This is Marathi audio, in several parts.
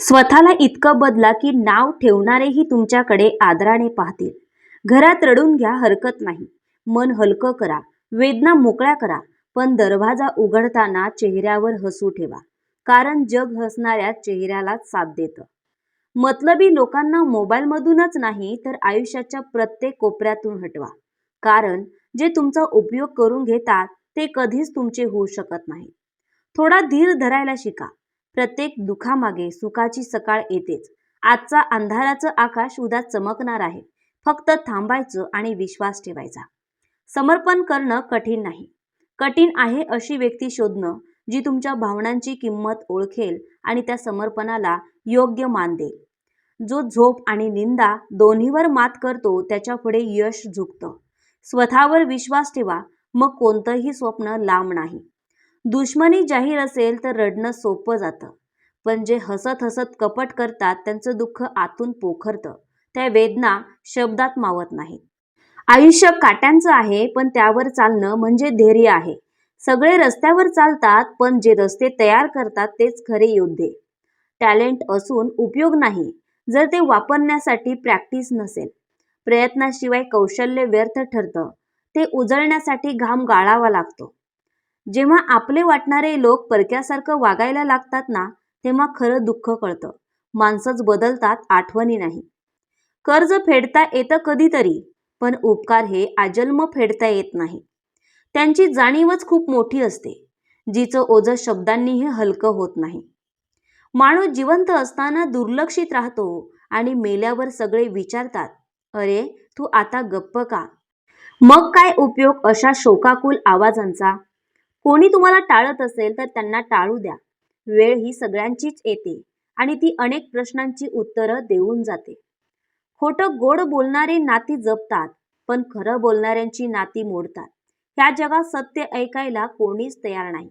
स्वतःला इतकं बदला की नाव ठेवणारेही तुमच्याकडे आदराने पाहतील. घरात रडून घ्या हरकत नाही. मन हलकं करा. वेदना मोकळ्या करा. पण दरवाजा उघडताना चेहऱ्यावर हसू ठेवा. कारण जग हसणाऱ्या चेहऱ्यालाच साथ देतं. मतलबी लोकांना मोबाईलमधूनच नाही तर आयुष्याच्या प्रत्येक कोपऱ्यातून हटवा. कारण जे तुमचा उपयोग करून घेतात ते कधीच तुमचे होऊ शकत नाही थोडा धीर धरायला शिका. प्रत्येक दुखामागे सुखाची सकाळ येतेच. आजचा अंधाराचं आकाश उद्या चमकणार आहे. फक्त थांबायचं आणि विश्वास ठेवायचा. समर्पण करणं कठीण नाही. कठीण आहे अशी व्यक्ती शोधणं जी तुमच्या भावनांची किंमत ओळखेल आणि त्या समर्पणाला योग्य मान देईल. जो झोप आणि निंदा दोन्हीवर मात करतो त्याच्या पुढे यश झुकतं. स्वतःवर विश्वास ठेवा मग कोणतंही स्वप्न लांब नाही. दुश्मनी जाहीर असेल तर रडणं सोपं जातं. पण जे हसत हसत कपट करतात त्यांचं दुःख आतून पोखरतं. त्या वेदना शब्दात मावत नाहीत. आयुष्य काट्यांचं आहे पण त्यावर चालणं म्हणजे धैर्य आहे. सगळे रस्त्यावर चालतात पण जे रस्ते तयार करतात तेच खरे योद्धे. टॅलेंट असून उपयोग नाही जर ते वापरण्यासाठी प्रॅक्टिस नसेल. प्रयत्नाशिवाय कौशल्य व्यर्थ ठरतं. ते उजळण्यासाठी घाम गाळावा लागतो. जेव्हा आपले वाटणारे लोक परक्यासारखं वागायला लागतात ना तेव्हा खरं दुःख कळतं. माणसंच बदलतात आठवणी नाही. कर्ज फेडता येतं कधीतरी पण उपकार हे आजन्म फेडता येत नाही. त्यांची जाणीवच खूप मोठी असते जिचं ओझं शब्दांनीही हलकं होत नाही. माणूस जिवंत असताना दुर्लक्षित राहतो आणि मेल्यावर सगळे विचारतात अरे तू आता गप्प का? मग काय उपयोग अशा शोकाकुल आवाजांचा? कोणी तुम्हाला टाळत असेल तर त्यांना टाळू द्या. वेळ ही सगळ्यांचीच येते आणि ती अनेक प्रश्नांची उत्तरं देऊन जाते. खोटं गोड बोलणारे नाती जपतात पण खरं बोलणाऱ्यांची नाती मोडतात. ह्या जगात सत्य ऐकायला कोणीच तयार नाही.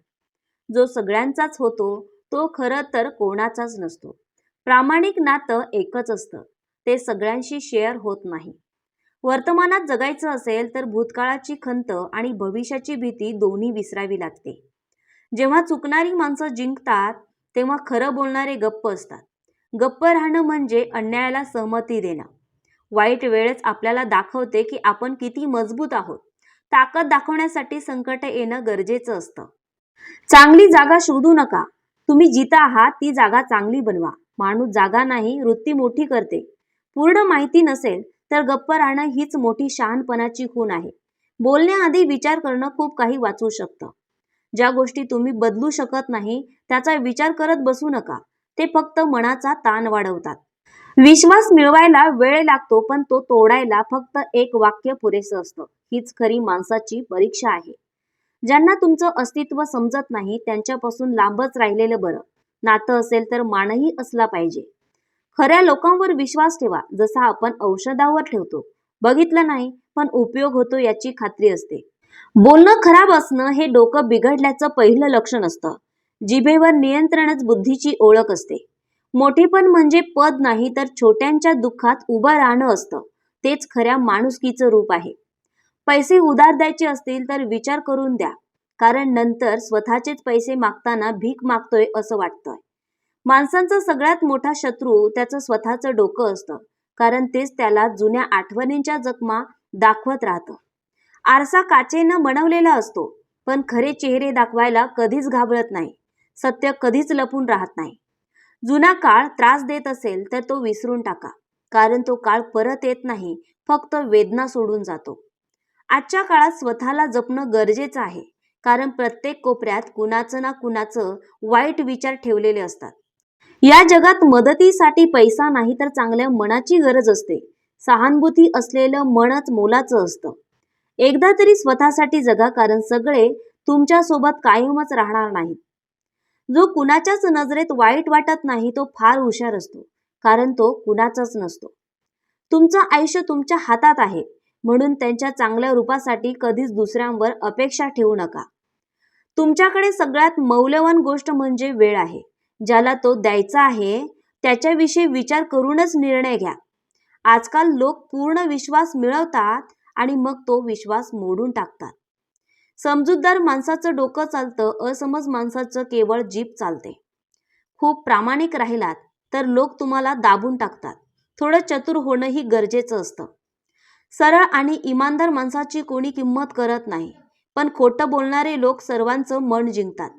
जो सगळ्यांचाच होतो तो खरं तर कोणाचाच नसतो. प्रामाणिक नातं एकच असतं. ते सगळ्यांशी शेअर होत नाही. वर्तमानात जगायचं असेल तर भूतकाळाची खंत आणि भविष्याची भीती दोन्ही विसरावी लागते. जेव्हा चुकणारी माणसं जिंकतात तेव्हा खरं बोलणारे गप्प असतात. गप्प राहणं म्हणजे अन्यायाला सहमती देणं. वाईट वेळच आपल्याला दाखवते की आपण किती मजबूत आहोत. ताकद दाखवण्यासाठी संकट येणं गरजेचं असतं. चांगली जागा शोधू नका. तुम्ही जिथं आहात ती जागा चांगली बनवा. माणूस जागा नाही वृत्ती मोठी करते. पूर्ण माहिती नसेल तर गप्प राहणं हीच मोठी शहाणपणाची खूण आहे. बोलण्याआधी विचार करणं खूप काही वाचू शकतं. ज्या गोष्टी तुम्ही बदलू शकत नाही त्याचा विचार करत बसू नका. ते फक्त मनाचा ताण वाढवतात. विश्वास मिळवायला वेळ लागतो पण तो तोडायला फक्त एक वाक्य पुरेसं असतं. हीच खरी माणसाची परीक्षा आहे. ज्यांना तुमचं अस्तित्व समजत नाही त्यांच्यापासून लांबच राहिलेलं बरं. नातं असेल तर मानही असला पाहिजे. खऱ्या लोकांवर विश्वास ठेवा जसा आपण औषधावर ठेवतो. बघितलं नाही पण उपयोग होतो याची खात्री असते. बोलणं खराब असणं हे डोकं बिघडल्याचं पहिलं लक्षण असतं. जिभेवर नियंत्रणच बुद्धीची ओळख असते. मोठेपण म्हणजे पद नाही तर छोट्यांच्या दुःखात उभं राहणं असतं. तेच खऱ्या माणुसकीचं रूप आहे. पैसे उधार द्यायचे असतील तर विचार करून द्या. कारण नंतर स्वतःचेच पैसे मागताना भीक मागतोय असं वाटतंय. माणसांचा सगळ्यात मोठा शत्रू त्याचं स्वतःचं डोकं असतं. कारण तेच त्याला जुन्या आठवणींच्या जखमा दाखवत राहतं. आरसा काचेनं बनवलेला असतो पण खरे चेहरे दाखवायला कधीच घाबरत नाही. सत्य कधीच लपून राहत नाही. जुना काळ त्रास देत असेल तर तो विसरून टाका. कारण तो काळ परत येत नाही फक्त वेदना सोडून जातो. आजच्या काळात स्वतःला जपणं गरजेचं आहे. कारण प्रत्येक कोपऱ्यात कुणाचं ना कुणाचं वाईट विचार ठेवलेले असतात. या जगात मदतीसाठी पैसा नाही तर चांगल्या मनाची गरज असते. सहानुभूती असलेलं मनच मोलाचं असतं. एकदा तरी स्वतःसाठी जगा कारण सगळे तुमच्यासोबत कायमच राहणार नाहीत. जो कुणाच्याच नजरेत वाईट वाटत नाही तो फार हुशार असतो कारण तो कुणाचाच नसतो. तुमचं आयुष्य तुमच्या हातात आहे म्हणून त्यांच्या चांगल्या रूपासाठी कधीच दुसऱ्यांवर अपेक्षा ठेवू नका. तुमच्याकडे सगळ्यात मौल्यवान गोष्ट म्हणजे वेळ आहे. ज्याला तो द्यायचा आहे त्याच्याविषयी विचार करूनच निर्णय घ्या. आजकाल लोक पूर्ण विश्वास मिळवतात आणि मग तो विश्वास मोडून टाकतात. समजूतदार माणसाचं डोकं चालतं असमज माणसाचं केवळ जीप चालते. खूप प्रामाणिक राहिलात तर लोक तुम्हाला दाबून टाकतात. थोडं चतुर होणंही गरजेचं असतं. सरळ आणि इमानदार माणसाची कोणी किंमत करत नाही पण खोटं बोलणारे लोक सर्वांचं मन जिंकतात.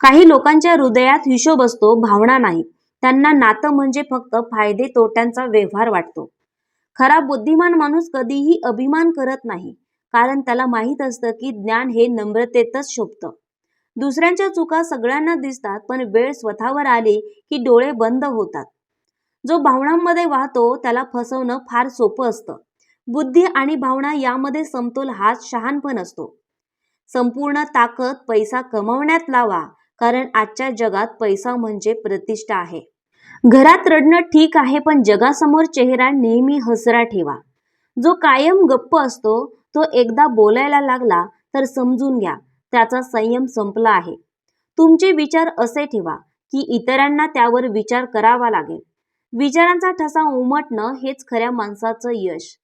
काही लोकांच्या हृदयात हिशोब असतो भावना नाही. त्यांना नातं म्हणजे फक्त फायदे तोट्यांचा व्यवहार वाटतो. खरा बुद्धिमान माणूस कधीही अभिमान करत नाही कारण त्याला माहीत असतं की ज्ञान हे नम्रतेतच शोभतं. दुसऱ्यांच्या चुका सगळ्यांना दिसतात पण वेळ स्वतःवर आली की डोळे बंद होतात. जो भावनांमध्ये वाहतो त्याला फसवणं फार सोपं असतं. बुद्धी आणि भावना यामध्ये समतोल हाच शहाणपण असतो. संपूर्ण ताकद पैसा कमवण्यात लावा कारण आजच्या जगात पैसा म्हणजे प्रतिष्ठा आहे. घरात रडणं ठीक आहे पण जगासमोर चेहरा नेहमी हसरा ठेवा. जो कायम गप्प असतो तो एकदा बोलायला लागला तर समजून घ्या त्याचा संयम संपला आहे. तुमचे विचार असे ठेवा की इतरांना त्यावर विचार करावा लागेल. विचारांचा ठसा उमटणं हेच खऱ्या माणसाचं यश.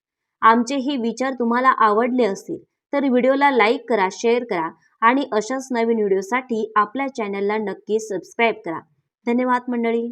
आमचे हे विचार तुम्हाला आवडले असतील तर व्हिडिओला लाईक करा शेअर करा आणि अशाच नवीन व्हिडिओसाठी आपल्या चॅनलला नक्की सबस्क्राईब करा. धन्यवाद मंडळी.